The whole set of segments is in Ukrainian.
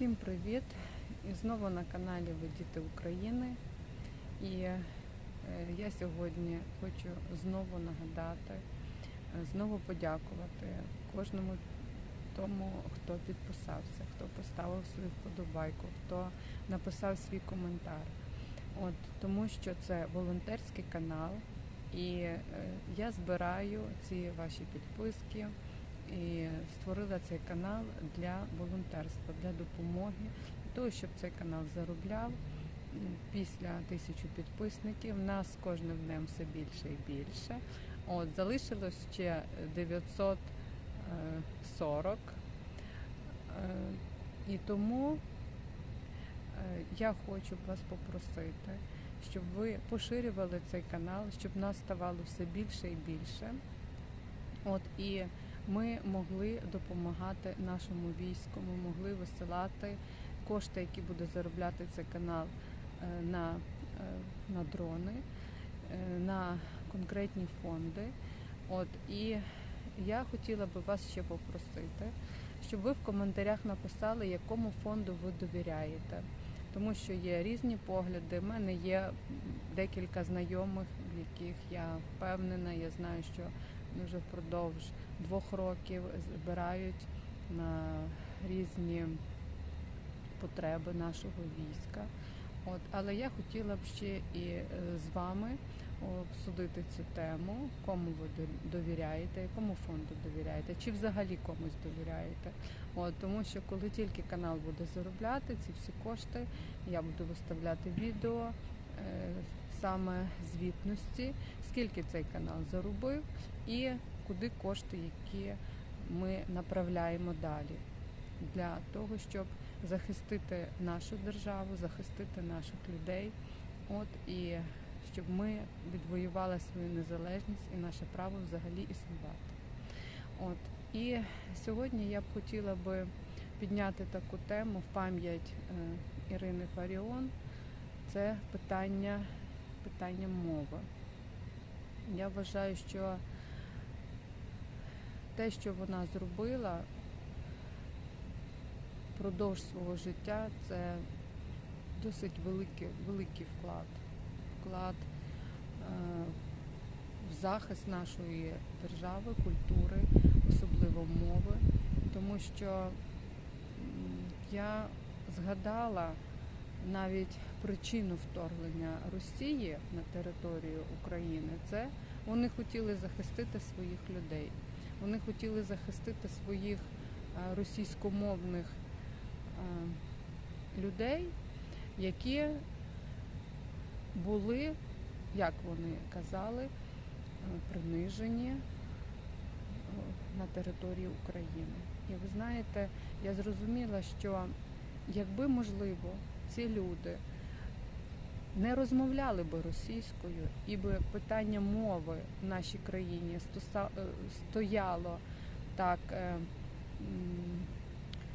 Всім привіт! І знову на каналі Ви Діти України. І е, я сьогодні хочу знову нагадати, е, знову подякувати кожному тому, хто підписався, хто поставив свою вподобайку, хто написав свій коментар. От, тому що це волонтерський канал, і е, я збираю ці ваші підписки і створила цей канал для волонтерства, для допомоги, для того, щоб цей канал заробляв. Після тисячі підписників нас кожним днем все більше і більше. От залишилось ще 940. Е, І тому е, я хочу вас попросити, щоб ви поширювали цей канал, щоб нас ставало все більше і більше. От і ми могли допомагати нашому війську, ми могли висилати кошти, які буде заробляти цей канал е, на, е, на дрони, е, на конкретні фонди. От і я хотіла би вас ще попросити, щоб ви в коментарях написали, якому фонду ви довіряєте. Тому що є різні погляди. У мене є декілька знайомих, в яких я впевнена. Я знаю, що вже впродовж двох років збирають на різні потреби нашого війська. От, але я хотіла б ще і е, з вами обсудити цю тему, кому ви довіряєте, якому фонду довіряєте, чи взагалі комусь довіряєте. От, тому що коли тільки канал буде заробляти ці всі кошти, я буду виставляти відео е, саме звітності, скільки цей канал заробив і куди кошти, які ми направляємо далі для того, щоб захистити нашу державу, захистити наших людей, от і щоб ми відвоювали свою незалежність і наше право взагалі існувати. От і сьогодні я б хотіла би підняти таку тему в пам'ять е, Ірини Фаріон. Це питання, питання мови. Я вважаю, що те, що вона зробила впродовж свого життя, це досить великий, великий вклад. Вклад е, в захист нашої держави, культури, особливо мови, тому що я згадала навіть причину вторгнення Росії на територію України. Це вони хотіли захистити своїх людей. Вони хотіли захистити своїх е, російськомовних е, людей, які були, як вони казали, е, принижені на території України. І ви знаєте, я зрозуміла, що якби можливо ці люди не розмовляли би російською, і би питання мови в нашій країні е, стояло так е,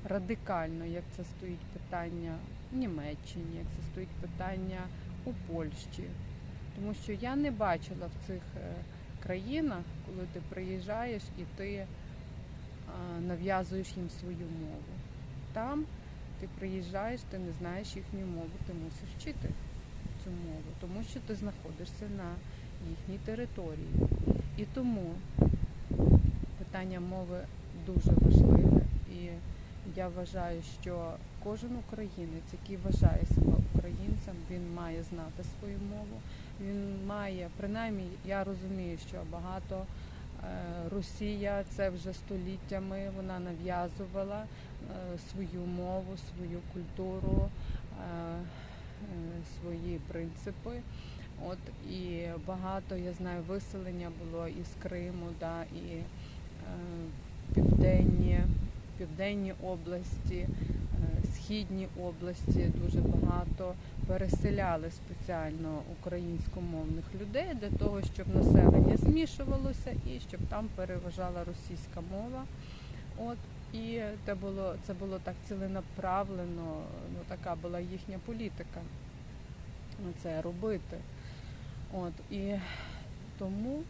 радикально, як це стоїть питання в Німеччині, як це стоїть питання у Польщі. Тому що я не бачила в цих е, країнах, коли ти приїжджаєш і ти нав'язуєш їм свою мову. Там ти приїжджаєш, ти не знаєш їхню мову, ти мусиш вчити цю мову, тому що ти знаходишся на їхній території. І тому питання мови дуже важливе. І я вважаю, що кожен українець, який вважає себе українцем, він має знати свою мову. Він має, принаймні, я розумію, що багато е, Росія це вже століттями вона нав'язувала е, свою мову, свою культуру, е, свої принципи. От і багато я знаю виселення було із Криму, да, і е, південні, південні області, е, східні області дуже багато переселяли спеціально українськомовних людей для того, щоб населення змішувалося і щоб там переважала російська мова. От і це було це було так ціленаправлено. Ну така була їхня політика. ну, Це робити. От і тому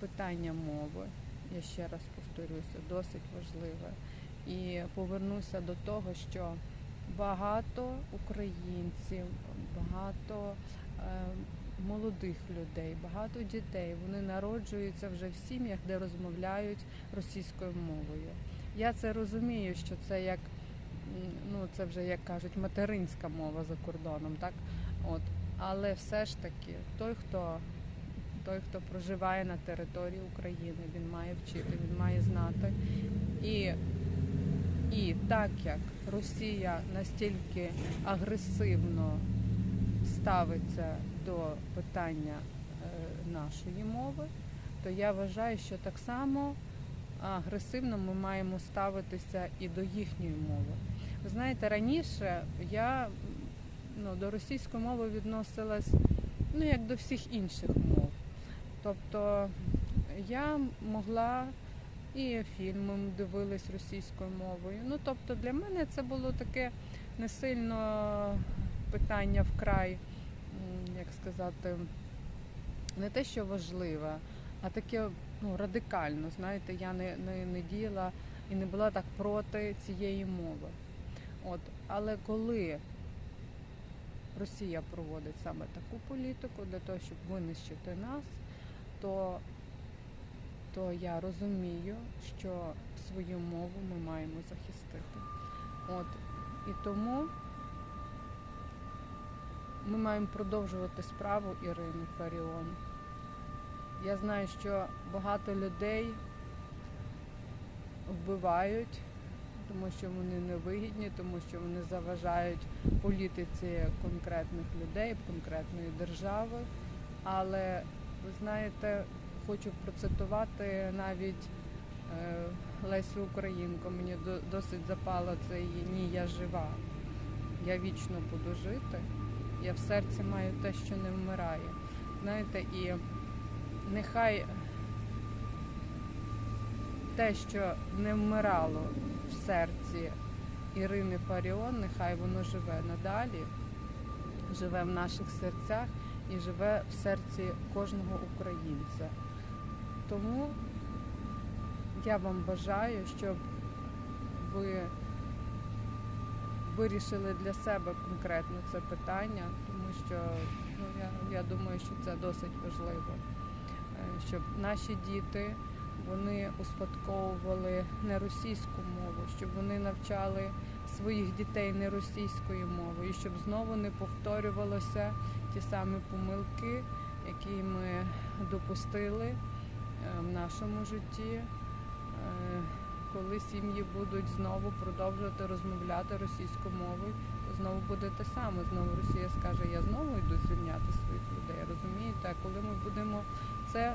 питання мови, я ще раз повторюся, досить важливе. і повернуся до того, що багато українців, багато е, молодих людей, багато дітей вони народжуються вже в сім'ях, де розмовляють російською мовою. Я це розумію, що це як ну це вже як кажуть материнська мова за кордоном, так от але все ж таки той, хто той, хто проживає на території України, він має вчити, він має знати. І, і так як Росія настільки агресивно ставиться до питання е, нашої мови, то я вважаю, що так само агресивно ми маємо ставитися і до їхньої мови. Ви знаєте, раніше я ну, до російської мови відносилась ну, як до всіх інших мов. Тобто я могла і фільми дивились російською мовою. Ну, тобто для мене це було таке не сильно питання вкрай, як сказати, не те, що важливе, а таке ну, радикально. Знаєте, я не, не, не діяла і не була так проти цієї мови. От, але коли Росія проводить саме таку політику для того, щоб винищити нас, то, то я розумію, що свою мову ми маємо захистити. От, і тому ми маємо продовжувати справу Ірини Фаріон. Я знаю, що багато людей вбивають, тому що вони невигідні, тому що вони заважають політиці конкретних людей, конкретної держави. Але ви знаєте, хочу процитувати навіть е, Лесю Українку. Мені досить запало це її ні, я жива. Я вічно буду жити. Я в серці маю те, що не вмирає. Знаєте, і нехай те, що не вмирало в серці Ірини Фаріон, нехай воно живе надалі, живе в наших серцях і живе в серці кожного українця. Тому я вам бажаю, щоб ви вирішили для себе конкретно це питання, тому що ну, я, я думаю, що це досить важливо, щоб наші діти вони успадковували не російську мову, щоб вони навчали своїх дітей не російською мовою, і щоб знову не повторювалося ті самі помилки, які ми допустили е, в нашому житті, е, коли сім'ї будуть знову продовжувати розмовляти російською мовою, то знову буде те саме. Знову Росія скаже, я знову йду звільняти своїх людей. Розумієте? А коли ми будемо це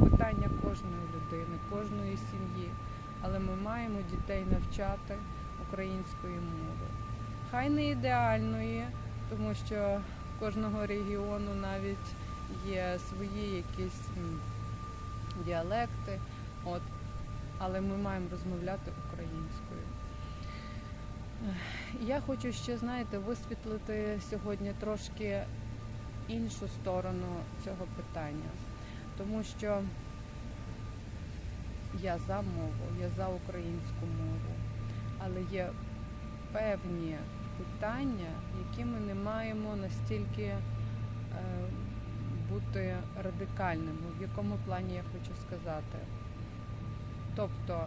питання кожної людини, кожної сім'ї, але ми маємо дітей навчати української мови. Хай не ідеальної, тому що кожного регіону навіть є свої якісь діалекти, от, але ми маємо розмовляти українською. Я хочу ще, знаєте, висвітлити сьогодні трошки іншу сторону цього питання, тому що я за мову, я за українську мову, але є певні питання, які ми не маємо настільки е, бути радикальними. В якому плані я хочу сказати? Тобто,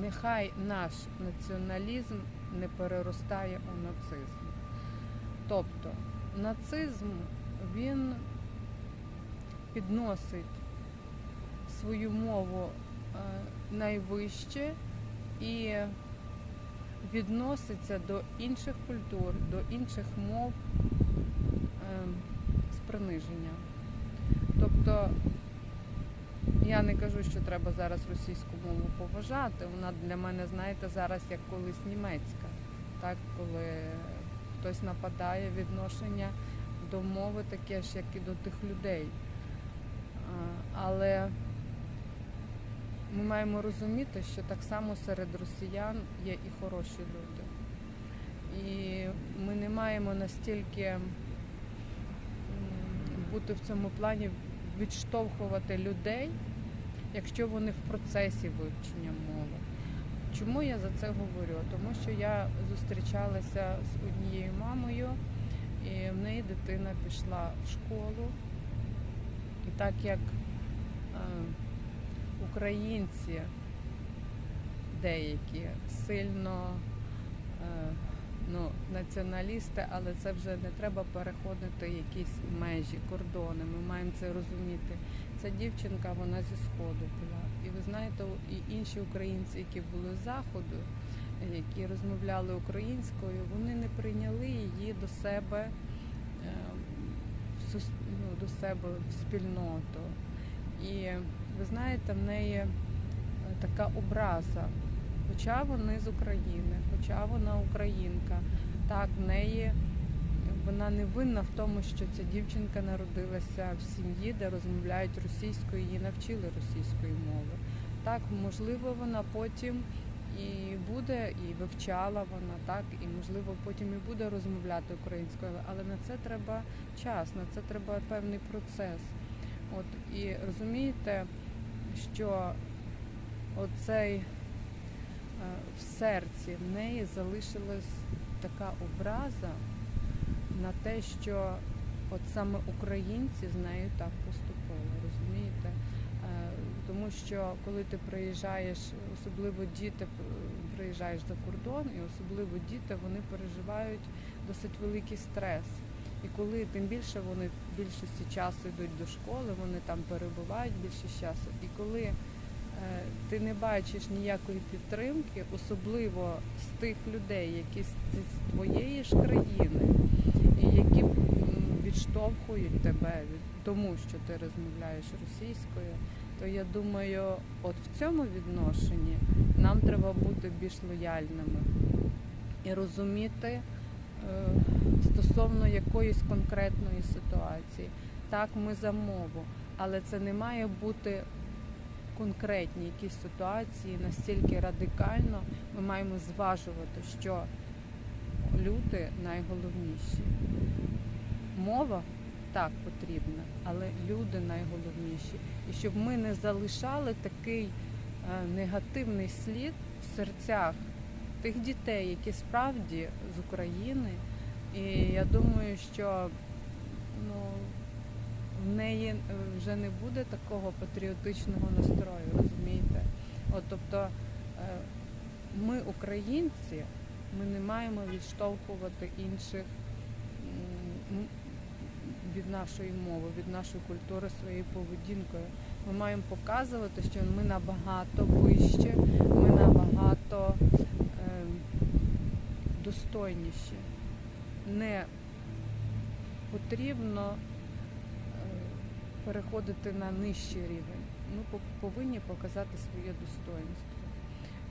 нехай наш націоналізм не переростає у нацизм. Тобто, нацизм він підносить свою мову е, найвище і відноситься до інших культур, до інших мов е, з приниженням. Тобто я не кажу, що треба зараз російську мову поважати. Вона для мене, знаєте, зараз як колись німецька. Так, коли хтось нападає, відношення до мови таке ж, як і до тих людей. Але ми маємо розуміти, що так само серед росіян є і хороші люди. І ми не маємо настільки бути в цьому плані відштовхувати людей якщо вони в процесі вивчення мови. Чому я за це говорю? Тому що я зустрічалася з однією мамою, і в неї дитина пішла в школу. І так як е, українці деякі сильно е, ну, націоналісти, але це вже не треба переходити якісь межі, кордони. Ми маємо це розуміти. Ця дівчинка, вона зі сходу була. Знаєте, і інші українці, які були з заходу, які розмовляли українською, вони не прийняли її до себе е, ну, до себе в спільноту. І ви знаєте, в неї е, така образа. Хоча вони з України, хоча вона українка, так в неї вона не винна в тому, що ця дівчинка народилася в сім'ї, де розмовляють російською, її навчили російської мови. Так, можливо, вона потім і буде, і вивчала вона, так, і можливо потім і буде розмовляти українською, але на це треба час, на це треба певний процес. От і розумієте, що оцей е, в серці в неї залишилась така образа на те, що от саме українці з нею так поступили, розумієте? Е, Тому що коли ти приїжджаєш, особливо діти приїжджаєш за кордон, і особливо діти вони переживають досить великий стрес. І коли тим більше вони в більшості часу йдуть до школи, вони там перебувають більшість часу. І коли е, ти не бачиш ніякої підтримки, особливо з тих людей, які з твоєї ж країни, і які відштовхують тебе тому, що ти розмовляєш російською, то я думаю, от в цьому відношенні нам треба бути більш лояльними і розуміти е, стосовно якоїсь конкретної ситуації. Так, ми за мову, але це не має бути конкретні якісь ситуації настільки радикально. Ми маємо зважувати, що люди найголовніші. Мова так потрібна, але люди найголовніші. І щоб ми не залишали такий е, негативний слід в серцях тих дітей, які справді з України. І я думаю, що в неї е, вже не буде такого патріотичного настрою, розумієте? От, тобто е, ми, українці, ми не маємо відштовхувати інших від нашої мови, від нашої культури своєю поведінкою. Ми маємо показувати, що ми набагато вище, ми набагато е, достойніші. Не потрібно переходити на нижчий рівень. Ми повинні показати своє достоинство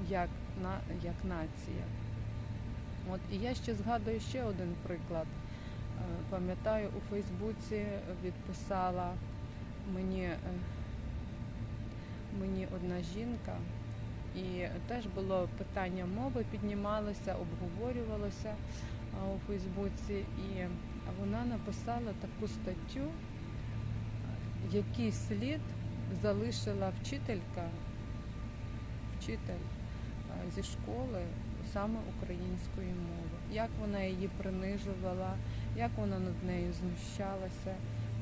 як, на, як нація. От, і я ще згадую ще один приклад. Е, Пам'ятаю, у Фейсбуці відписала мені, е, мені одна жінка, і теж було питання мови, піднімалося, обговорювалося у Фейсбуці, і вона написала таку статтю, який слід залишила вчителька, вчитель зі школи саме української мови. Як вона її принижувала, як вона над нею знущалася,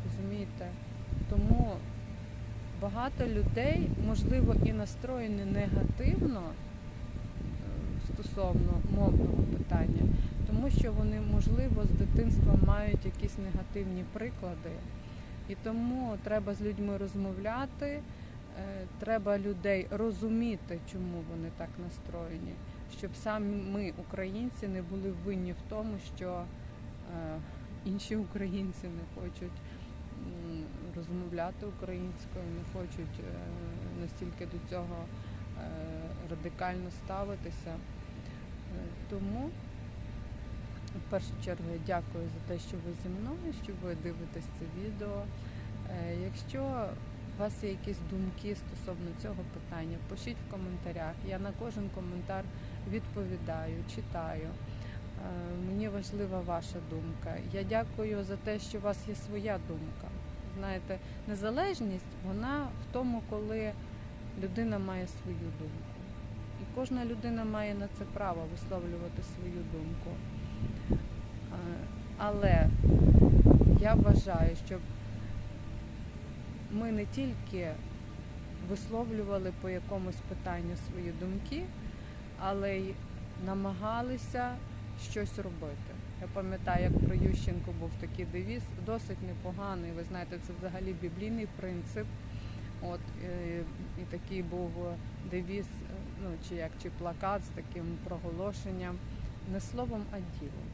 розумієте? Тому багато людей, можливо, і настроєні негативно е, стосовно мовного питання, тому що вони, можливо, з дитинства мають якісь негативні приклади. І тому треба з людьми розмовляти, е, треба людей розуміти, чому вони так настроєні, щоб самі ми, українці, не були винні в тому, що е, інші українці не хочуть розмовляти українською, не хочуть е, настільки до цього радикально ставитися. Тому в першу чергу я дякую за те, що ви зі мною, що ви дивитесь це відео. Е, Якщо у вас є якісь думки стосовно цього питання, пишіть в коментарях. Я на кожен коментар відповідаю, читаю. Е, Мені важлива ваша думка. Я дякую за те, що у вас є своя думка. Знаєте, незалежність вона в тому, коли людина має свою думку. І кожна людина має на це право висловлювати свою думку. Е, Але я вважаю, щоб ми не тільки висловлювали по якомусь питанню свої думки, але й намагалися щось робити. Я пам'ятаю, як про Ющенко був такий девіз, досить непоганий. Ви знаєте, це взагалі біблійний принцип. От е, і такий був девіз, ну чи як чи плакат з таким проголошенням не словом, а ділом.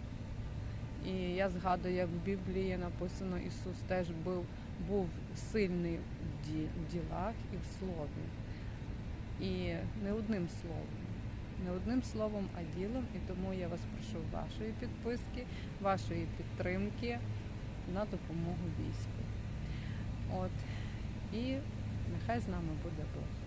І я згадую, як в Біблії написано, Ісус теж був, був сильний в ді- ділах і в слові. І не одним словом. Не одним словом, а ділом. І тому я вас прошу вашої підписки, вашої підтримки на допомогу війську. От. І нехай з нами буде Бог.